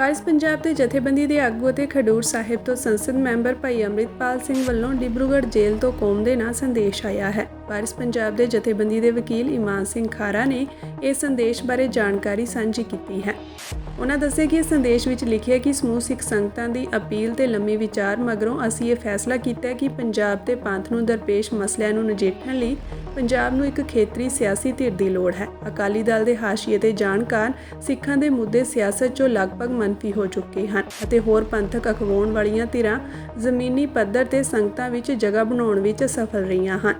ਵਾਰਿਸ ਪੰਜਾਬ ਦੇ ਜਥੇਬੰਦੀ ਦੇ ਆਗੂ ਅਤੇ ਖਡੂਰ ਸਾਹਿਬ ਤੋਂ ਸੰਸਦ ਮੈਂਬਰ ਭਾਈ ਅੰਮ੍ਰਿਤਪਾਲ ਸਿੰਘ ਵੱਲੋਂ ਡਿਬਰੂਗੜ੍ਹ ਜੇਲ੍ਹ ਤੋਂ ਕੌਮ ਦੇ ਨਾਂ ਸੰਦੇਸ਼ ਆਇਆ ਹੈ। ਵਾਰਿਸ ਪੰਜਾਬ ਦੇ ਜਥੇਬੰਦੀ ਦੇ ਵਕੀਲ ਇਮਾਨ ਸਿੰਘ ਖਾਰਾ ਨੇ ਇਸ ਸੰਦੇਸ਼ ਬਾਰੇ ਜਾਣਕਾਰੀ ਸਾਂਝੀ ਕੀਤੀ ਹੈ। ਉਹਨਾਂ ਦੱਸਿਆ ਕਿ ਇਸ ਸੰਦੇਸ਼ ਵਿੱਚ ਲਿਖਿਆ ਕਿ ਸਮੂਹ ਸਿੱਖ ਸੰਗਤਾਂ ਦੀ ਅਪੀਲ ਤੇ ਲੰਮੀ ਵਿਚਾਰ ਮਗਰੋਂ ਅਸੀਂ ਇਹ ਫੈਸਲਾ ਕੀਤਾ ਕਿ ਪੰਜਾਬ ਤੇ ਪੰਥ ਨੂੰ ਦਰਪੇਸ਼ ਮਸਲਿਆਂ ਨੂੰ ਨਜਿੱਠਣ ਲਈ ਪੰਜਾਬ ਨੂੰ ਇੱਕ ਖੇਤਰੀ ਸਿਆਸੀ ਧਿਰ ਦੀ ਲੋੜ ਹੈ। ਅਕਾਲੀ ਦਲ ਦੇ ਹਾਸ਼ੀਏ ਤੇ ਜਾਣ ਕਾਰਨ ਸਿੱਖਾਂ ਦੇ ਮੁੱਦੇ ਸਿਆਸਤ 'ਚੋਂ ਲਗਭਗ ਮੰਨਫੀ ਹੋ ਚੁੱਕੇ ਹਨ ਅਤੇ ਹੋਰ ਪੰਥਕ ਅਖਵਾਉਣ ਵਾਲੀਆਂ ਧਿਰਾਂ ਜ਼ਮੀਨੀ ਪੱਧਰ ਤੇ ਸੰਗਤਾਂ ਵਿੱਚ ਜਗ੍ਹਾ ਬਣਾਉਣ ਵਿੱਚ ਸਫਲ ਰਹੀਆਂ ਹਨ।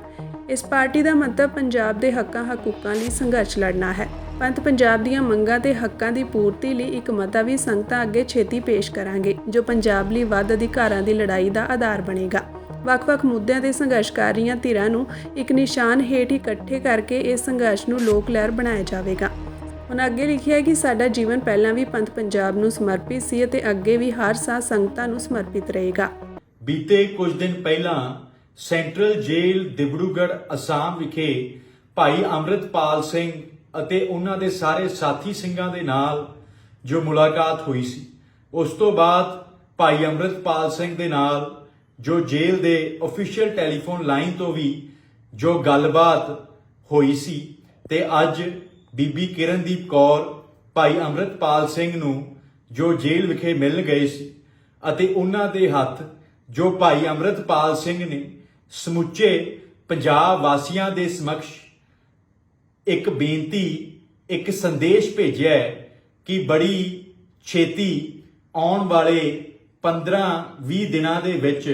ਇਸ ਪਾਰਟੀ ਦਾ ਮਤਲਬ ਪੰਜਾਬ ਦੇ ਹੱਕਾਂ ਹਕੂਕਾਂ ਲਈ ਸੰਘਰਸ਼ ਲੜਨਾ ਹੈ। ਪੰਥ ਪੰਜਾਬ ਦੀਆਂ ਮੰਗਾਂ ਤੇ ਹੱਕਾਂ ਦੀ ਪੂਰਤੀ ਲਈ ਇੱਕ ਮਤਾ ਵੀ ਸੰਗਤਾਂ ਅੱਗੇ ਛੇਤੀ ਪੇਸ਼ ਕਰਾਂਗੇ, ਜੋ ਪੰਜਾਬ ਲਈ ਵੱਧ ਅਧਿਕਾਰਾਂ ਦੀ ਲੜਾਈ ਦਾ ਆਧਾਰ ਬਣੇਗਾ। ਵੱਖ-ਵੱਖ ਮੁੱਦਿਆਂ ਤੇ ਸੰਘਰਸ਼ ਕਰ ਰਹੀਆਂ ਧਿਰਾਂ ਨੂੰ ਇੱਕ ਨਿਸ਼ਾਨ ਹੇਠ ਇਕੱਠੇ ਕਰਕੇ ਇਸ ਸੰਘਰਸ਼ ਨੂੰ ਲੋਕ ਲਹਿਰ ਬਣਾਇਆ ਜਾਵੇਗਾ। ਉਹਨਾਂ ਅੱਗੇ ਲਿਖਿਆ ਹੈ ਕਿ ਸਾਡਾ ਜੀਵਨ ਪਹਿਲਾਂ ਵੀ ਪੰਥ ਪੰਜਾਬ ਨੂੰ ਸਮਰਪਿਤ ਸੀ ਅਤੇ ਅੱਗੇ ਵੀ ਹਰ ਸਾਹ ਸੰਗਤਾਂ ਨੂੰ ਸਮਰਪਿਤ ਰਹੇਗਾ। ਬੀਤੇ ਕੁਝ ਦਿਨ ਪਹਿਲਾਂ ਸੈਂਟਰਲ ਜੇਲ੍ਹ ਦਿਬੜੂਗੜ੍ਹ ਅਸਾਮ ਵਿਖੇ ਭਾਈ ਅੰਮ੍ਰਿਤਪਾਲ ਸਿੰਘ ਅਤੇ ਉਹਨਾਂ ਦੇ ਸਾਰੇ ਸਾਥੀ ਸਿੰਘਾਂ ਦੇ ਨਾਲ ਜੋ ਮੁਲਾਕਾਤ ਹੋਈ ਸੀ। ਉਸ ਤੋਂ ਬਾਅਦ ਭਾਈ ਅੰਮ੍ਰਿਤਪਾਲ ਸਿੰਘ ਦੇ ਨਾਲ ਜੋ ਜੇਲ੍ਹ ਦੇ ਅਫੀਸ਼ੀਅਲ ਟੈਲੀਫੋਨ ਲਾਈਨ ਤੋਂ ਵੀ ਜੋ ਗੱਲਬਾਤ ਹੋਈ ਸੀ ਤੇ ਅੱਜ ਬੀਬੀ ਕਿਰਨਦੀਪ ਕੌਰ, ਭਾਈ ਅੰਮ੍ਰਿਤਪਾਲ ਸਿੰਘ ਨੂੰ ਜੋ ਜੇਲ੍ਹ ਵਿਖੇ ਮਿਲਣ ਗਏ ਸੀ ਅਤੇ ਉਹਨਾਂ ਦੇ ਹੱਥ ਜੋ ਭਾਈ ਅੰਮ੍ਰਿਤਪਾਲ ਸਿੰਘ ਨੇ ਸਮੁੱਚੇ ਪੰਜਾਬ ਵਾਸੀਆਂ ਦੇ ਸਮਕਸ਼ ਇੱਕ ਬੇਨਤੀ, ਇੱਕ ਸੰਦੇਸ਼ ਭੇਜਿਆ ਕਿ ਬੜੀ ਛੇਤੀ ਆਉਣ ਵਾਲੇ 15-20 ਦਿਨਾਂ ਦੇ ਵਿੱਚ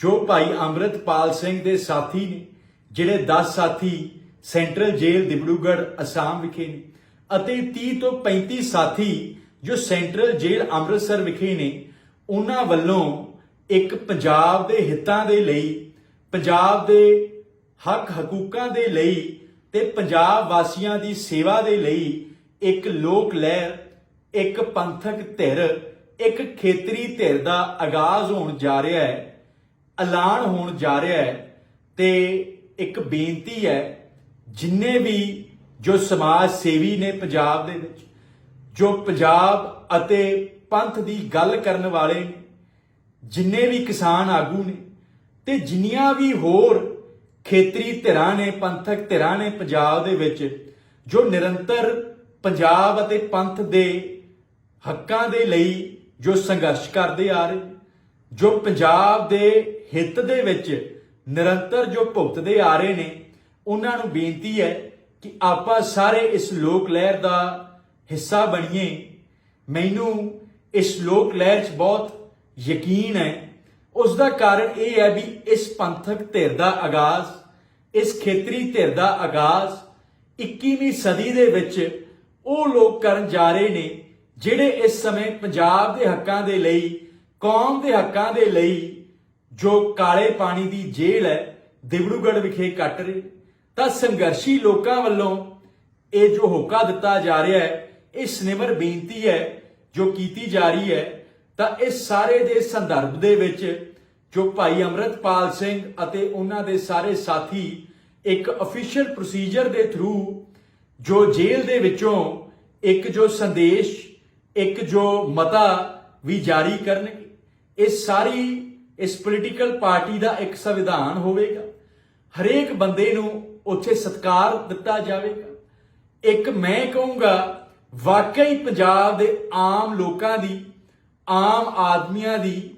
ਜੋ ਭਾਈ ਅੰਮ੍ਰਿਤਪਾਲ ਸਿੰਘ ਦੇ ਸਾਥੀ ਨੇ, ਜਿਹੜੇ 10 ਸਾਥੀ ਸੈਂਟਰਲ ਜੇਲ੍ਹ ਦਿਬੜੂਗੜ੍ਹ, ਅਸਾਮ ਵਿਖੇ ਨੇ ਅਤੇ 30 ਤੋਂ 35 ਸਾਥੀ ਜੋ ਸੈਂਟਰਲ ਜੇਲ੍ਹ ਅੰਮ੍ਰਿਤਸਰ ਵਿਖੇ ਨੇ, ਉਹਨਾਂ ਵੱਲੋਂ ਇੱਕ ਪੰਜਾਬ ਦੇ ਹਿੱਤਾਂ ਦੇ ਲਈ ਪੰਜਾਬ ਦੇ ਹੱਕ ਹਕੂਕਾਂ ਦੇ ਲਈ ਤੇ ਪੰਜਾਬ ਵਾਸੀਆਂ ਦੀ ਸੇਵਾ ਦੇ ਲਈ ਇੱਕ ਲੋਕ ਲਹਿਰ, ਇੱਕ ਪੰਥਕ ਧਿਰ, ਇੱਕ ਖੇਤਰੀ ਧਿਰ ਦਾ ਆਗਾਜ਼ ਹੋਣ ਜਾ ਰਿਹਾ ਹੈ, ਐਲਾਨ ਹੋਣ ਜਾ ਰਿਹਾ ਹੈ ਤੇ ਇੱਕ ਬੇਨਤੀ ਹੈ, ਜਿੰਨੇ ਵੀ ਜੋ ਸਮਾਜ ਸੇਵੀ ਨੇ ਪੰਜਾਬ ਦੇ ਵਿੱਚ, ਜੋ ਪੰਜਾਬ ਅਤੇ ਪੰਥ ਦੀ ਗੱਲ ਕਰਨ ਵਾਲੇ ਨੇ, ਜਿੰਨੇ ਵੀ ਕਿਸਾਨ ਆਗੂ ਨੇ ਤੇ ਜਿੰਨੀਆਂ ਵੀ ਹੋਰ ਖੇਤਰੀ ਧਿਰਾਂ ਨੇ, ਪੰਥਕ ਧਿਰਾਂ ਨੇ ਪੰਜਾਬ ਦੇ ਵਿੱਚ, ਜੋ ਨਿਰੰਤਰ ਪੰਜਾਬ ਅਤੇ ਪੰਥ ਦੇ ਹੱਕਾਂ ਦੇ ਲਈ ਜੋ ਸੰਘਰਸ਼ ਕਰਦੇ ਆ ਰਹੇ, ਜੋ ਪੰਜਾਬ ਦੇ ਹਿੱਤ ਦੇ ਵਿੱਚ ਨਿਰੰਤਰ ਜੋ ਭੁਗਤਦੇ ਆ ਰਹੇ ਨੇ, ਉਹਨਾਂ ਨੂੰ ਬੇਨਤੀ ਹੈ ਕਿ ਆਪਾਂ ਸਾਰੇ ਇਸ ਲੋਕ ਲਹਿਰ ਦਾ ਹਿੱਸਾ ਬਣੀਏ। ਮੈਨੂੰ ਇਸ ਲੋਕ ਲਹਿਰ 'ਚ ਬਹੁਤ ਯਕੀਨ ਹੈ ਉਸ ਦਾ ਕਾਰਨ ਇਹ ਹੈ ਵੀ ਇਸ ਪੰਥਕ ਧਿਰ ਦਾ ਆਗਾਜ਼, ਇਸ ਖੇਤਰੀ ਧਿਰ ਦਾ ਆਗਾਜ਼ 21ਵੀਂ ਸਦੀ ਦੇ ਵਿੱਚ ਉਹ ਲੋਕ ਕਰਨ ਜਾ ਰਹੇ ਨੇ ਜਿਹੜੇ ਇਸ ਸਮੇਂ ਪੰਜਾਬ ਦੇ ਹੱਕਾਂ ਦੇ ਲਈ, ਕੌਮ ਦੇ ਹੱਕਾਂ ਦੇ ਲਈ ਜੋ ਕਾਲੇ ਪਾਣੀ ਦੀ ਜੇਲ੍ਹ ਹੈ, ਦਿਬੜੂਗੜ੍ਹ ਵਿਖੇ ਕੱਟ ਰਹੇ। ਤਾਂ ਸੰਘਰਸ਼ੀ ਲੋਕਾਂ ਵੱਲੋਂ ਇਹ ਜੋ ਹੋਕਾ ਦਿੱਤਾ ਜਾ ਰਿਹਾ ਹੈ, ਇਹ ਸਨਿਮਰ ਬੇਨਤੀ ਹੈ ਜੋ ਕੀਤੀ ਜਾ ਰਹੀ ਹੈ ਤਾਂ ਇਸ ਸਾਰੇ ਦੇ ਸੰਦਰਭ ਦੇ ਵਿੱਚ ਜੋ ਭਾਈ ਅੰਮ੍ਰਿਤਪਾਲ ਸਿੰਘ ਅਤੇ ਉਹਨਾਂ ਦੇ ਸਾਰੇ ਸਾਥੀ ਇੱਕ ਅਫੀਸ਼ੀਅਲ ਪ੍ਰੋਸੀਜਰ ਦੇ ਥਰੂ ਜੋ ਜੇਲ੍ਹ ਦੇ ਵਿੱਚੋਂ ਇੱਕ ਜੋ ਸੰਦੇਸ਼, ਇੱਕ ਜੋ ਮਤਾ ਵੀ ਜਾਰੀ ਕਰਨਗੇ। ਇਹ ਸਾਰੀ ਇਸ ਪੋਲੀਟੀਕਲ ਪਾਰਟੀ ਦਾ ਇੱਕ ਸੰਵਿਧਾਨ ਹੋਵੇਗਾ। ਹਰੇਕ ਬੰਦੇ ਨੂੰ ਉੱਥੇ ਸਤਕਾਰ ਦਿੱਤਾ ਜਾਵੇਗਾ। ਇੱਕ ਮੈਂ ਕਹੂੰਗਾ, ਵਾਕਈ ਪੰਜਾਬ ਦੇ ਆਮ ਲੋਕਾਂ ਦੀ ਆਮ ਆਦਮੀਆਂ ਦੀ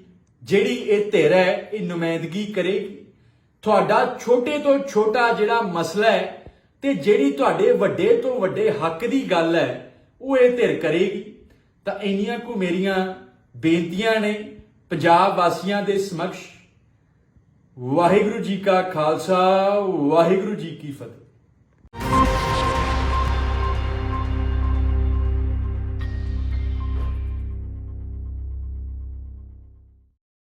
ਜਿਹੜੀ ਇਹ ਧਿਰ ਹੈ, ਇਹ ਨੁਮਾਇੰਦਗੀ ਕਰੇਗੀ। ਤੁਹਾਡਾ ਛੋਟੇ ਤੋਂ ਛੋਟਾ ਜਿਹੜਾ ਮਸਲਾ ਹੈ ਤੇ ਜਿਹੜੀ ਤੁਹਾਡੇ ਵੱਡੇ ਤੋਂ ਵੱਡੇ ਹੱਕ ਦੀ ਗੱਲ ਹੈ, ਉਹ ਇਹ ਧਿਰ ਕਰੇਗੀ। ਤਾਂ ਇੰਨੀਆਂ ਕੁ ਮੇਰੀਆਂ ਬੇਨਤੀਆਂ ਨੇ ਪੰਜਾਬ ਵਾਸੀਆਂ ਦੇ ਸਮਕਸ਼। ਵਾਹਿਗੁਰੂ ਜੀ ਕਾ ਖਾਲਸਾ, ਵਾਹਿਗੁਰੂ ਜੀ ਕੀ ਫਤਿਹ।